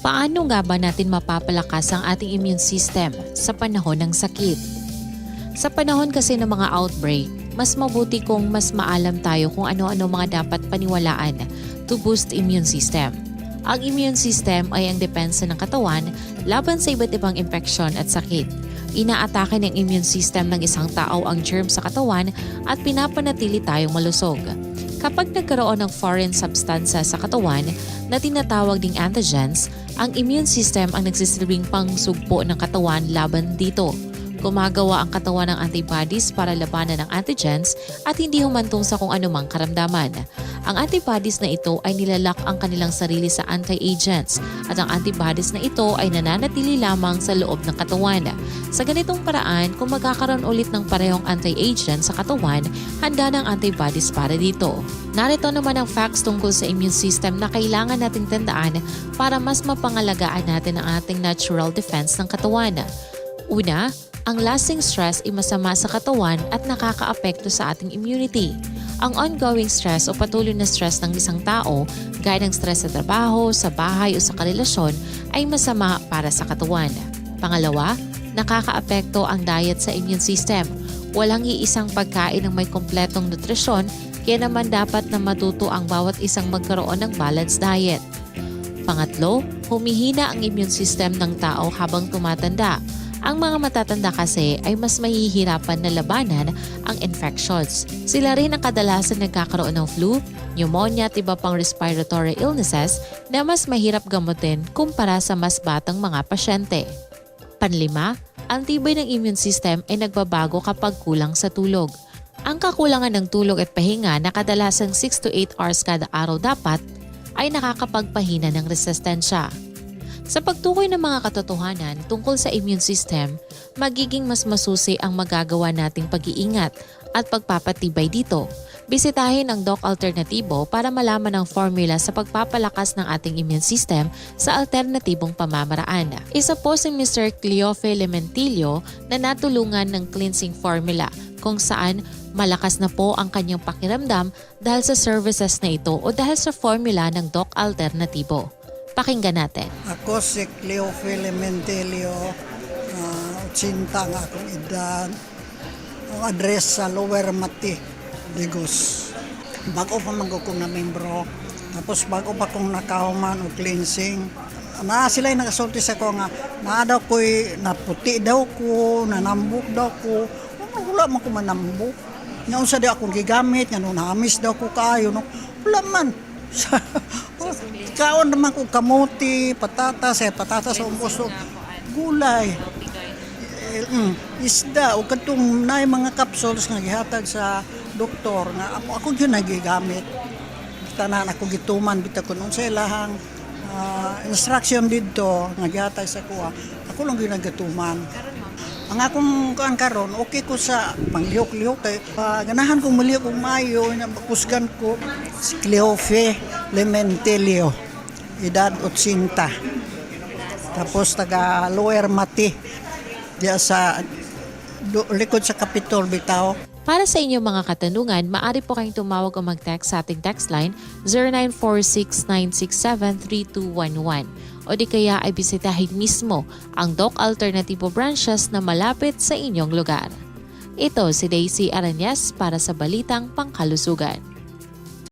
Paano nga ba natin mapapalakas ang ating immune system sa panahon ng sakit? Sa panahon kasi ng mga outbreak, mas mabuti kung mas maalam tayo kung ano-ano mga dapat paniwalaan to boost immune system. Ang immune system ay ang depensa ng katawan laban sa iba't ibang infeksyon at sakit. Inaatake ng immune system ng isang tao ang germ sa katawan at pinapanatili tayong malusog. Kapag nagkaroon ng foreign substansa sa katawan na tinatawag ding antigens, ang immune system ang nagsisilbing pangsugpo ng katawan laban dito. Gumagawa ang katawan ng antibodies para labanan ng antigens at hindi humantong sa kung anumang karamdaman. Ang antibodies na ito ay nilalak ang kanilang sarili sa anti-agents at ang antibodies na ito ay nananatili lamang sa loob ng katawan. Sa ganitong paraan, kung magkakaroon ulit ng parehong anti-agent sa katawan, handa ng antibodies para dito. Narito naman ang facts tungkol sa immune system na kailangan nating tandaan para mas mapangalagaan natin ang ating natural defense ng katawan. Una, ang lasting stress ay masama sa katawan at nakakaapekto sa ating immunity. Ang ongoing stress o patuloy na stress ng isang tao, gaya ng stress sa trabaho, sa bahay o sa karelasyon, ay masama para sa katawan. Pangalawa, nakakaapekto ang diet sa immune system. Walang iisang pagkain ng may kompletong nutrisyon, kaya naman dapat na matuto ang bawat isang magkaroon ng balanced diet. Pangatlo, humihina ang immune system ng tao habang tumatanda. Ang mga matatanda kasi ay mas mahihirapan na labanan ang infections. Sila rin ang kadalasan nagkakaroon ng flu, pneumonia at iba pang respiratory illnesses na mas mahirap gamutin kumpara sa mas batang mga pasyente. Panlima, ang tibay ng immune system ay nagbabago kapag kulang sa tulog. Ang kakulangan ng tulog at pahinga na kadalasang 6 to 8 hours kada araw dapat ay nakakapagpahina ng resistensya. Sa pagtukoy ng mga katotohanan tungkol sa immune system, magiging mas masusi ang magagawa nating pag-iingat at pagpapatibay dito. Bisitahin ang Doc Alternatibo para malaman ang formula sa pagpapalakas ng ating immune system sa alternatibong pamamaraan. Isa po si Mr. Cleofe Lementilio na natulungan ng cleansing formula kung saan malakas na po ang kanyang pakiramdam dahil sa services na ito o dahil sa formula ng Doc Alternatibo. Pakinggan natin. Ako si Cleo Filimentelio, uh, 80 ang akong edad. Ang address sa Lower Mati, Digos. Bago pa ko na membro. Tapos bago pa kong nakahuman o cleansing. Na sila yung nakasulti sa ko nga, na daw ko'y naputi daw ko, nanambok daw ko. Ano, wala man ko manambok. Nga unsa daw akong gigamit, nga nung namis daw ko kayo. No? Wala man. Oh, Kaon naman ko kamuti, patatas, eh, patatas ang gusto. Gulay. Eh, mm, isda o katong naay mga capsules nga gihatag sa doktor nga ako, ako gyud nagigamit. Tanan ako gituman bitaw kun unsay lahang ah, instruction didto nga gihatag sa kuha. Ako lang gyud nagatuman. Ang akong kuan karon okay ko sa panglihok-lihok kay uh, ganahan kong malihok og maayo na kusgan ko si Cleofe Lementelio edad 80 tapos taga Lower Mati diya sa do, likod sa Capitol bitaw. Para sa inyong mga katanungan, maaari po kayong tumawag o mag-text sa ating text line 0946-967-3211 o di kaya ay bisitahin mismo ang Doc Alternativo branches na malapit sa inyong lugar. Ito si Daisy Aranyas para sa Balitang Pangkalusugan.